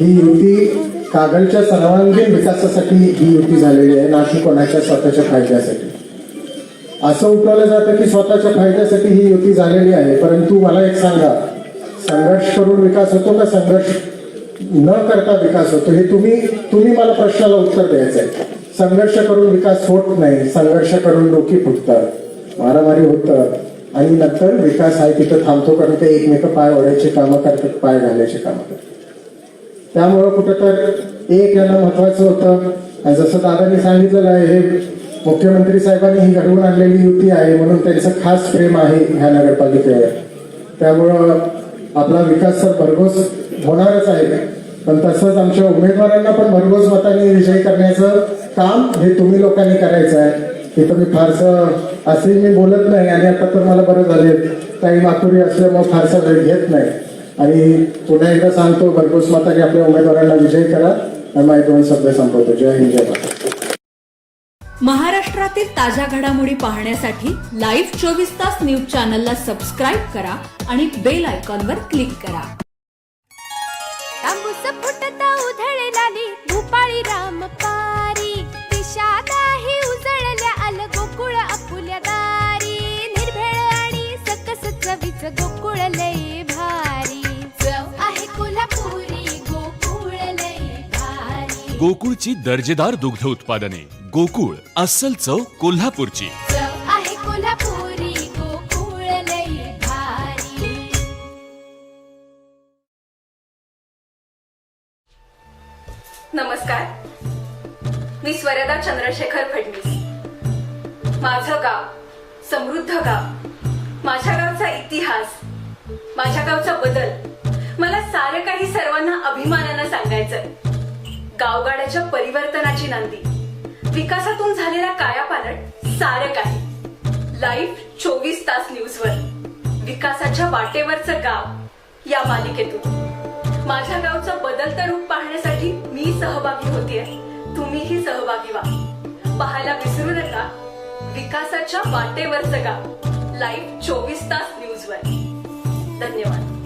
ही युती कागलच्या सर्वांगीण विकासासाठी ही युती झालेली आहे ना की कोणाच्या स्वतःच्या फायद्यासाठी. असं उठवलं जातं की स्वतःच्या फायद्यासाठी ही युती झालेली आहे. परंतु मला एक सांगा संघर्ष करून विकास होतो का? संघर्ष न करता विकास होतो. हे तुम्ही तुम्ही मला प्रश्नाला उत्तर द्यायचं आहे. संघर्ष करून विकास होत नाही. संघर्ष करून डोकी फुटतात मारामारी होतं. आणि नंतर विकास आहे तिथं थांबतो कारण ते एकमेक पाय ओढायचे कामं करतात पाय घालायचे कामं करतात. त्यामुळं कुठं तर एक यांना महत्वाचं होतं. आणि जसं दादांनी सांगितलेलं आहे हे मुख्यमंत्री साहेबांनी ही घडवून आणलेली युती आहे म्हणून त्यांचं खास प्रेम आहे ह्या नगरपालिकेवर. त्यामुळं आपला विकास तर भरघोस होणारच आहे पण तसंच आमच्या उमेदवारांना पण भरघोस मताने विजयी करण्याचं काम हे तुम्ही लोकांनी करायचं आहे. हे तुम्ही फारसं असे मी बोलत नाही आणि आता तर मला बरं झाले. काही माथुरी असल्यामुळे फारसा वेळ घेत नाही. आणि पुन्हा एकदा सांगतो भरघोस मताने आपल्या उमेदवारांना विजयी करा आणि माझे दोन शब्द संपवतो. जय हिंद जय भारत. महाराष्ट्रातील ताज्या घडामोडी पाहण्यासाठी लाईव्ह चोवीस तास न्यूज चॅनलला सबस्क्राईब करा आणि बेल आयकॉनवर क्लिक करा. तांबूस फुटता उधळे लाली भूपाळी राम पारी दिशादाही उजळल्या आल गोकुळ आपुल्या दारी. निर्भेळ आणि सकस चवीच गोकुळ लय गोकुळची दर्जेदार दुग्ध उत्पादने. गोकुळ अस्सल चव कोल्हापूरची. चव आहे कोल्हापुरी गोकुळ लय भारी. नमस्कार. मी स्वरदा चंद्रशेखर फडणवीस. माझं गाव समृद्ध गाव. माझ्या गावचा इतिहास माझ्या गावचा बदल. मला सारं काही सर्वांना अभिमानानं सांगायचंय. गावगाड्याच्या परिवर्तनाची नांदी. विकासातून झालेला कायापालट सारं काही. लाईव्ह चोवीस तास न्यूजवर विकासाच्या वाटेवरचं गाव या मालिकेतून. माझ्या गावचं बदलतं रूप पाहण्यासाठी मी सहभागी होतीये. तुम्हीही सहभागी व्हा. पाहायला विसरू नका. विकासाच्या वाटेवरचं गाव. लाईव्ह चोवीस तास न्यूजवर धन्यवाद.